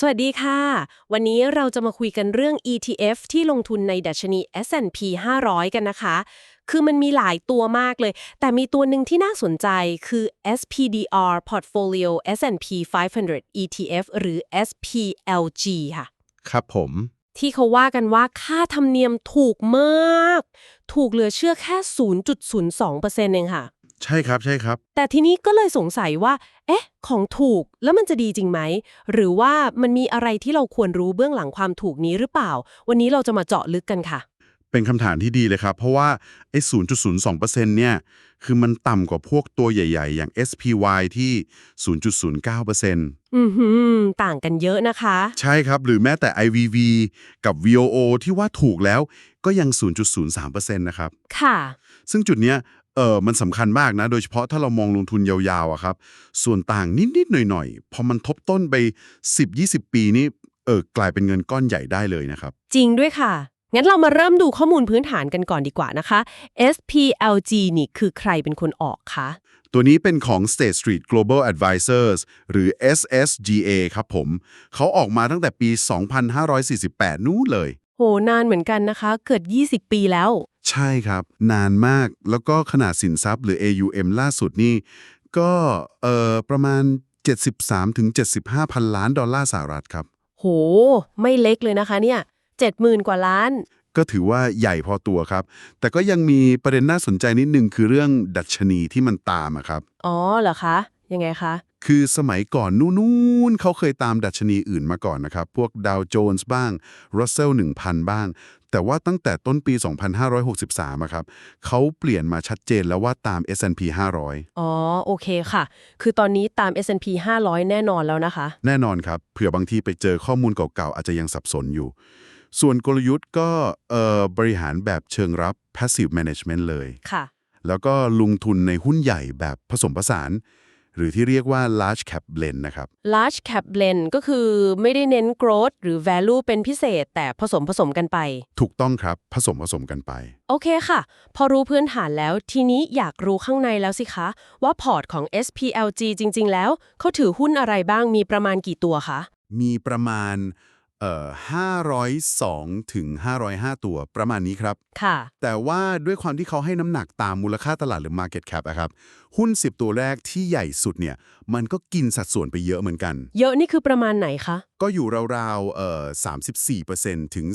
สวัสดีค่ะ วันนี้เราจะมาคุยกันเรื่อง ETF ที่ลงทุนในดัชนี S&P 500 กันนะคะ คือมันมีหลายตัวมากเลย แต่มีตัวหนึ่งที่น่าสนใจคือ SPDR Portfolio S&P 500 ETF หรือ SPLG ค่ะ ครับผม ที่เขาว่ากันว่าค่าธรรมเนียมถูกมาก ถูกเหลือเชื่อแค่ 0.02%เองค่ะ ใช่ครับใช่ครับ แต่ทีนี้ก็เลยสงสัยว่า เอ๊ะ ของถูกแล้วมันจะดีจริงไหม หรือว่ามันมีอะไรที่เราควรรู้เบื้องหลังความถูกนี้หรือเปล่า วันนี้เราจะมาเจาะลึกกันค่ะ เป็นคำถามที่ดีเลยครับ เพราะว่าไอ้0.02%เนี่ย คือมันต่ำกว่าพวกตัวใหญ่ ๆ อย่าง SPY ที่ 0.09%อือหือต่างกันเยอะนะคะ ใช่ครับ หรือแม้แต่ IVV กับ VOO ที่ว่าถูกแล้วก็ยัง 0.03%นะครับ ค่ะ ซึ่งจุดเนี้ย เออมันสำคัญมากนะ โดยเฉพาะถ้าเรามองลงทุนยาวๆอะครับ ส่วนต่างนิดๆหน่อยๆ พอมันทบต้นไป 10-20 ปีนี่เออกลายเป็นเงินก้อนใหญ่ได้เลยนะครับ จริงด้วยค่ะ งั้นเรามาเริ่มดูข้อมูลพื้นฐานกันก่อนดีกว่านะคะ SPLG นี่คือใครเป็นคนออกคะตัวนี้เป็นของ State Street Global Advisors หรือ SSGA ครับผม เขาออกมาตั้งแต่ปี 2548 นู้นเลย โหนานเหมือนกันนะคะ เกิด 20 ปีแล้ว ใช่ครับ นานมากแล้วก็ขนาดสินทรัพย์หรือ AUM ล่าสุดนี่ ก็เอ่อประมาณ 73-75 พันล้านดอลลาร์สหรัฐครับ โห ไม่เล็กเลยนะคะเนี่ย70,000 กว่าล้าน ก็ถือว่าใหญ่พอตัวครับ แต่ก็ยังมีประเด็นน่าสนใจนิดนึงคือเรื่องดัชนีที่มันตามอะครับ อ๋อเหรอคะ ยังไงคะ คือสมัยก่อนนู้นๆเขาเคยตามดัชนีอื่นมาก่อนนะครับ พวกดาวโจนส์บ้าง Russell 1000 บ้าง แต่ว่าตั้งแต่ต้นปี 2563อะครับเขาเปลี่ยนมาชัดเจนแล้วว่าตาม S&P 500 อ๋อ โอเคค่ะ คือตอนนี้ตาม S&P 500 แน่นอนแล้วนะคะ แน่นอนครับ เผื่อบางทีไปเจอข้อมูลเก่าๆ อาจจะยังสับสนอยู่ ส่วนกลยุทธ์ก็เอ่อบริหารแบบเชิงรับ passive management เลยค่ะ แล้วก็ลงทุนในหุ้นใหญ่แบบผสมผสาน หรือที่เรียกว่า large cap blend นะครับ large cap blend ก็คือไม่ได้เน้น growth หรือ value เป็นพิเศษ แต่ผสมผสมกันไป ถูกต้องครับ ผสมผสมกันไป โอเคค่ะ พอรู้พื้นฐานแล้ว ทีนี้อยากรู้ข้างในแล้วสิคะ ว่าพอร์ตของ SPLG จริง ๆ แล้ว เขาถือหุ้นอะไรบ้างมีประมาณกี่ตัวคะ มีประมาณ เอ่อ502 ถึง 505 ตัวประมาณนี้ครับ ค่ะ แต่ว่าด้วยความที่เขาให้น้ำหนักตามมูลค่าตลาดหรือ Market Cap อะครับ หุ้น 10 ตัวแรกที่ใหญ่สุดเนี่ย มันก็กินสัดส่วนไปเยอะเหมือนกัน เยอะนี่คือประมาณไหนคะ ก็อยู่ราวๆเอ่อ34%ถึง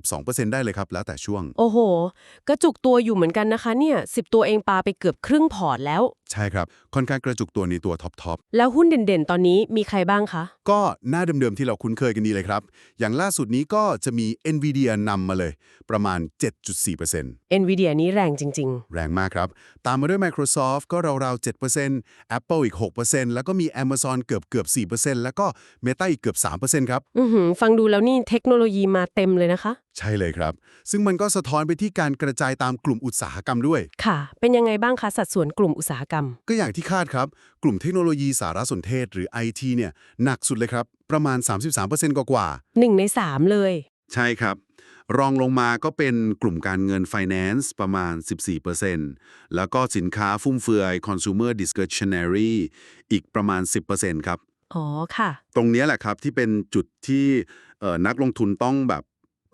42%ได้เลยครับ แล้วแต่ช่วง โอ้โห กระจุกตัวอยู่เหมือนกันนะคะเนี่ยสิตัวเองปาไปเกือบครึ่งพอร์ตแล้ว ใช่ครับ ค่อนข้างกระจุกตัวในตัวท็อปแล้วหุ้นเด่นๆ ตอนนี้มีใครบ้างคะ ๆ ก็หน้าเดิมๆที่เราคุ้นเคยกันดีเลยครับ อย่างล่าสุดนี้ก็จะมี NVIDIA นำมาเลย ประมาณ 7.4% NVIDIA นี้แรงจริง แรงมากครับ ตามมาด้วย Microsoft ก็ราวๆ 7% Apple อีก 6%แล้วก็มี Amazon เกือบเกือบ4%แล้วก็ Meta อีกเกือบ 3%ครับ ๆ อือหือฟังดูแล้วนี่เทคโนโลยีมาเต็มเลยนะคะ ใช่เลยครับ ซึ่งมันก็สะท้อนไปที่การกระจายตามกลุ่มอุตสาหกรรมด้วย ค่ะ เป็นยังไงบ้างคะสัดส่วนกลุ่มอุตสาหกรรม ก็อย่างที่คาดครับ กลุ่มเทคโนโลยีสารสนเทศหรือ IT เนี่ยหนักสุดเลยครับ ประมาณ 33%กว่าๆหนึ่งในสามเลยใช่ครับ รองลงมาก็เป็นกลุ่มการเงิน Finance ประมาณ 14%แล้วก็สินค้าฟุ่มเฟือย Consumer Discretionary อีกประมาณ 10%ครับ อ๋อค่ะ ตรงเนี้ยแหละครับที่เป็นจุดที่เอ่อนักลงทุนต้องแบบ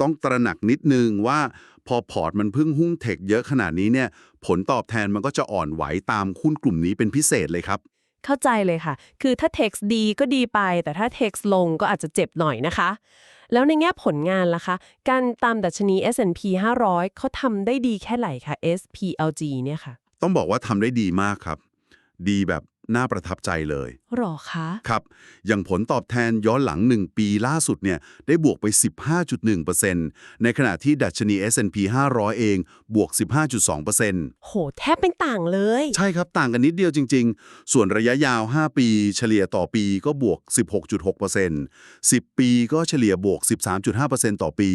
ต้องตระหนักนิดนึงว่าพอพอร์ตมันเพิ่งหุ้นเทคเยอะขนาดนี้เนี่ย ผลตอบแทนมันก็จะอ่อนไหวตามหุ้นกลุ่มนี้เป็นพิเศษเลยครับ เข้าใจเลยค่ะ คือถ้า text ดีก็ดีไป แต่ถ้า text ลงก็อาจจะเจ็บหน่อยนะคะ แล้วในแง่ผลงานล่ะคะ การตามดัชนี S&P 500 เขาทำได้ดีแค่ไหนคะ SPLG เนี่ยค่ะ ต้องบอกว่าทำได้ดีมากครับ ดีแบบ น่าประทับใจเลยหรอคะครับ อย่างผลตอบแทนย้อนหลัง 1 ปีล่าสุดเนี่ยได้บวกไป 15.1%ในขณะที่ดัชนี S&P 500 เองบวก 15.2%โห แทบเป็นต่างเลย ใช่ครับต่างกันนิดเดียวจริง ๆ ส่วนระยะยาว 5 ปี เฉลี่ยต่อปีก็บวก 16.6% 10 ปีก็เฉลี่ยบวก 13.5%ต่อปี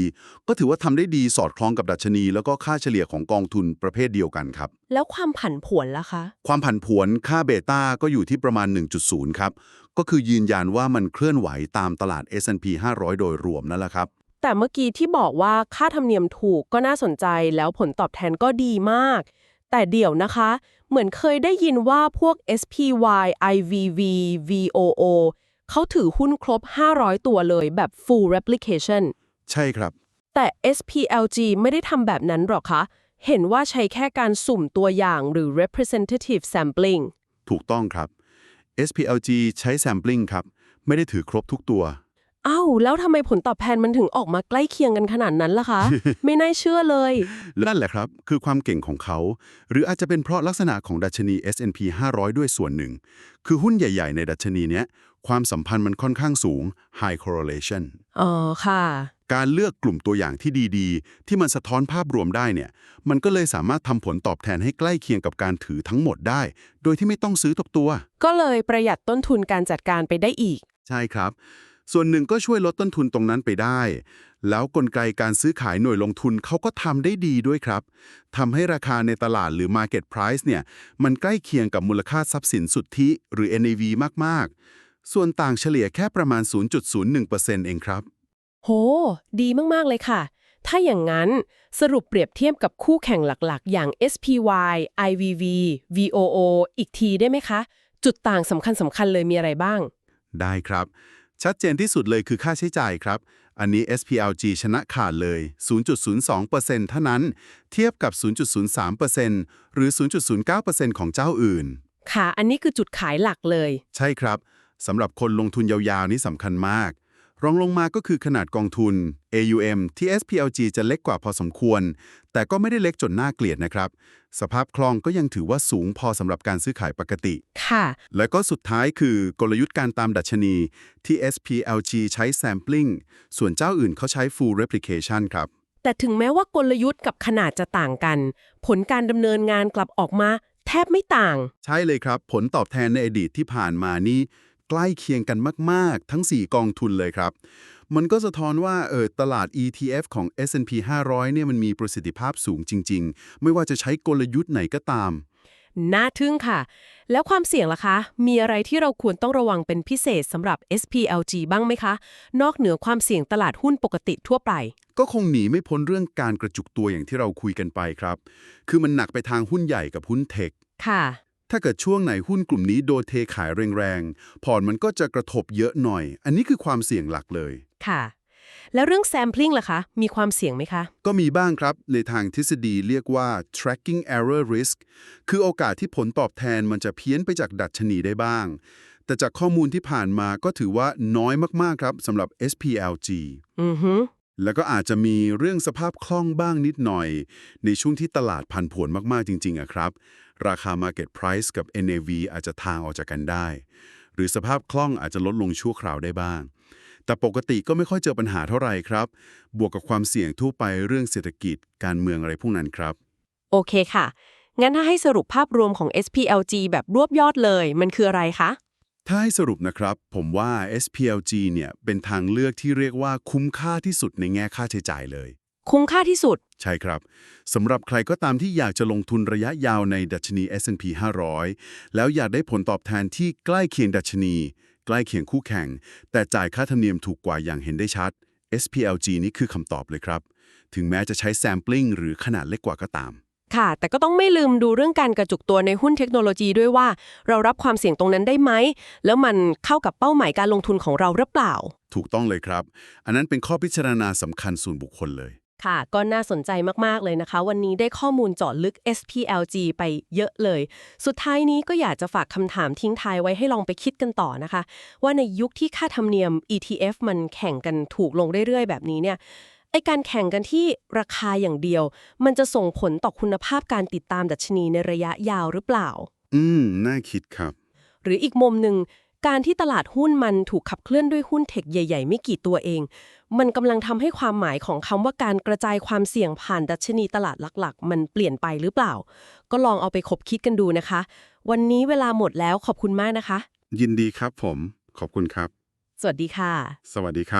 ก็ถือว่าทำได้ดีสอดคล้องกับดัชนี แล้วก็ค่าเฉลี่ยของกองทุนประเภทเดียวกันครับ แล้วความผันผวนล่ะคะ ความผันผวนค่าเบต้าก็อยู่ที่ประมาณ 1.0 ครับ ก็คือยืนยันว่ามันเคลื่อนไหวตามตลาด S&P 500 โดยรวมนั่นแหละครับ แต่เมื่อกี้ที่บอกว่าค่าธรรมเนียมถูกก็น่าสนใจแล้วผลตอบแทนก็ดีมาก แต่เดี๋ยวนะคะ เหมือนเคยได้ยินว่าพวก SPY IVV VOO เขาถือหุ้นครบ 500 ตัวเลยแบบ full replication ใช่ครับ แต่ SPLG ไม่ได้ทำแบบนั้นหรอกคะ เห็นว่าใช้แค่การสุ่มตัวอย่างหรือ representative sampling ถูกต้องครับ SPLG ใช้ sampling ครับ ไม่ได้ถือครบทุกตัว อ้าว แล้วทำไมผลตอบแทนมันถึงออกมาใกล้เคียงกันขนาดนั้นล่ะคะ ไม่น่าเชื่อเลย นั่นแหละครับ คือความเก่งของเขา หรืออาจจะเป็นเพราะลักษณะของดัชนี S&P 500 ด้วยส่วนหนึ่ง คือหุ้นใหญ่ ๆ ในดัชนีเนี้ย ความสัมพันธ์มันค่อนข้างสูง high correlation อ๋อค่ะ การเลือกกลุ่มตัวอย่างที่ดีๆ ที่มันสะท้อนภาพรวมได้เนี่ย มันก็เลยสามารถทำผลตอบแทนให้ใกล้เคียงกับการถือทั้งหมดได้ โดยที่ไม่ต้องซื้อทุกตัว ก็เลยประหยัดต้นทุนการจัดการไปได้อีก ใช่ครับ ส่วนหนึ่งก็ช่วยลดต้นทุนตรงนั้นไปได้ แล้วกลไกการซื้อขายหน่วยลงทุนเขาก็ทำได้ดีด้วยครับทำให้ราคาในตลาดหรือ Market Price เนี่ย มันใกล้เคียงกับมูลค่าทรัพย์สินสุทธิหรือ NAV มากๆ ส่วนต่างเฉลี่ยแค่ประมาณ 0.01%เองครับ โห ดีมาก ๆ เลยค่ะ ถ้าอย่างนั้นสรุปเปรียบเทียบกับคู่แข่งหลักๆ อย่าง SPY IVV VOO อีกทีได้ไหมคะ จุดต่างสำคัญสำคัญเลยมีอะไรบ้าง ได้ครับ ชัดเจนที่สุดเลยคือค่าใช้จ่ายครับ อันนี้ SPLG ชนะขาดเลย 0.02%เท่านั้น เทียบกับ 0.03%หรือ 0.09%ของเจ้าอื่น ค่ะ อันนี้คือจุดขายหลักเลย ใช่ครับสำหรับคนลงทุนยาวๆนี่สำคัญมาก รองลงมาก็คือขนาดกองทุน AUM ที่ SPLG จะเล็กกว่าพอสมควร แต่ก็ไม่ได้เล็กจนน่าเกลียดนะครับ สภาพคล่องก็ยังถือว่าสูงพอสำหรับการซื้อขายปกติ ค่ะ และก็สุดท้ายคือกลยุทธ์การตามดัชนีที่ SPLG ใช้ sampling ส่วนเจ้าอื่นเขาใช้ full replication ครับ แต่ถึงแม้ว่ากลยุทธ์กับขนาดจะต่างกัน ผลการดำเนินงานกลับออกมา แทบไม่ต่าง ใช่เลยครับ ผลตอบแทนในอดีตที่ผ่านมานี่ ใกล้เคียงกันมาก ๆ ทั้ง 4 กองทุนเลยครับ มันก็สะท้อนว่าเออตลาด ETF ของ S&P 500 เนี่ยมันมีประสิทธิภาพสูงจริง ๆ ไม่ว่าจะใช้กลยุทธ์ไหนก็ตาม น่าทึ่งค่ะ แล้วความเสี่ยงล่ะคะ มีอะไรที่เราควรต้องระวังเป็นพิเศษสำหรับ SPLG บ้างไหมคะ นอกเหนือความเสี่ยงตลาดหุ้นปกติทั่วไป ก็คงหนีไม่พ้นเรื่องการกระจุกตัวอย่างที่เราคุยกันไปครับ คือมันหนักไปทางหุ้นใหญ่กับหุ้นเทค ค่ะ ถ้าเกิดช่วงไหนหุ้นกลุ่มนี้โดนเทขายแรงๆ พอร์ตมันก็จะกระทบเยอะหน่อย อันนี้คือความเสี่ยงหลักเลย ค่ะ แล้วเรื่อง sampling ล่ะคะ มีความเสี่ยงไหมคะ ก็มีบ้างครับ ในทางทฤษฎีเรียกว่า tracking error risk คือโอกาสที่ผลตอบแทนมันจะเพี้ยนไปจากดัชนีได้บ้าง แต่จากข้อมูลที่ผ่านมาก็ถือว่าน้อยมากๆครับสำหรับ SPLG อือฮึ แล้วก็อาจจะมีเรื่องสภาพคล่องบ้างนิดหน่อย ในช่วงที่ตลาดพันผวนมาก ๆ จริงๆอะครับ ราคา Market Price กับ NAV อาจจะทางออกจากกันได้ หรือสภาพคล่องอาจจะลดลงชั่วคราวได้บ้าง แต่ปกติก็ไม่ค่อยเจอปัญหาเท่าไหร่ครับ บวกกับความเสี่ยงทั่วไปเรื่องเศรษฐกิจการเมืองอะไรพวกนั้นครับ โอเคค่ะ งั้นถ้าให้สรุปภาพรวมของ SPLG แบบรวบยอดเลย มันคืออะไรคะ ถ้าให้สรุปนะครับ ผมว่า SPLG เนี่ยเป็นทางเลือกที่เรียกว่าคุ้มค่าที่สุดในแง่ค่าใช้จ่ายเลย คุ้มค่าที่สุด ใช่ครับสำหรับใครก็ตามที่อยากจะลงทุนระยะยาวในดัชนี S&P 500 แล้วอยากได้ผลตอบแทนที่ใกล้เคียงดัชนี ใกล้เคียงคู่แข่ง แต่จ่ายค่าธรรมเนียมถูกกว่าอย่างเห็นได้ชัด SPLG นี่คือคำตอบเลยครับ ถึงแม้จะใช้ sampling หรือขนาดเล็กกว่าก็ตาม ค่ะ แต่ก็ต้องไม่ลืมดูเรื่องการกระจุกตัวในหุ้นเทคโนโลยีด้วยว่า เรารับความเสี่ยงตรงนั้นได้ไหม แล้วมันเข้ากับเป้าหมายการลงทุนของเราหรือเปล่า ถูกต้องเลยครับ อันนั้นเป็นข้อพิจารณาสำคัญส่วนบุคคลเลย ค่ะ ก็น่าสนใจมาก ๆ เลยนะคะ วันนี้ได้ข้อมูลเจาะลึก SPLG ไปเยอะเลย สุดท้ายนี้ก็อยากจะฝากคำถามทิ้งท้ายไว้ให้ลองไปคิดกันต่อนะคะ ว่าในยุคที่ค่าธรรมเนียม ETF มันแข่งกันถูกลงเรื่อยๆ แบบนี้เนี่ย ไอการแข่งกันที่ราคาอย่างเดียว มันจะส่งผลต่อคุณภาพการติดตามดัชนีในระยะยาวหรือเปล่า อืม น่าคิดครับ หรืออีกมุมหนึ่ง การที่ตลาดหุ้นมันถูกขับเคลื่อนด้วยหุ้นเทคใหญ่ ๆ ไม่กี่ตัวเอง มันกำลังทำให้ความหมายของคำว่าการกระจายความเสี่ยงผ่านดัชนีตลาดหลัก ๆ มันเปลี่ยนไปหรือเปล่า ก็ลองเอาไปคบคิดกันดูนะคะ วันนี้เวลาหมดแล้วขอบคุณมากนะคะ ยินดีครับผม ขอบคุณครับ สวัสดีค่ะ สวัสดีครับ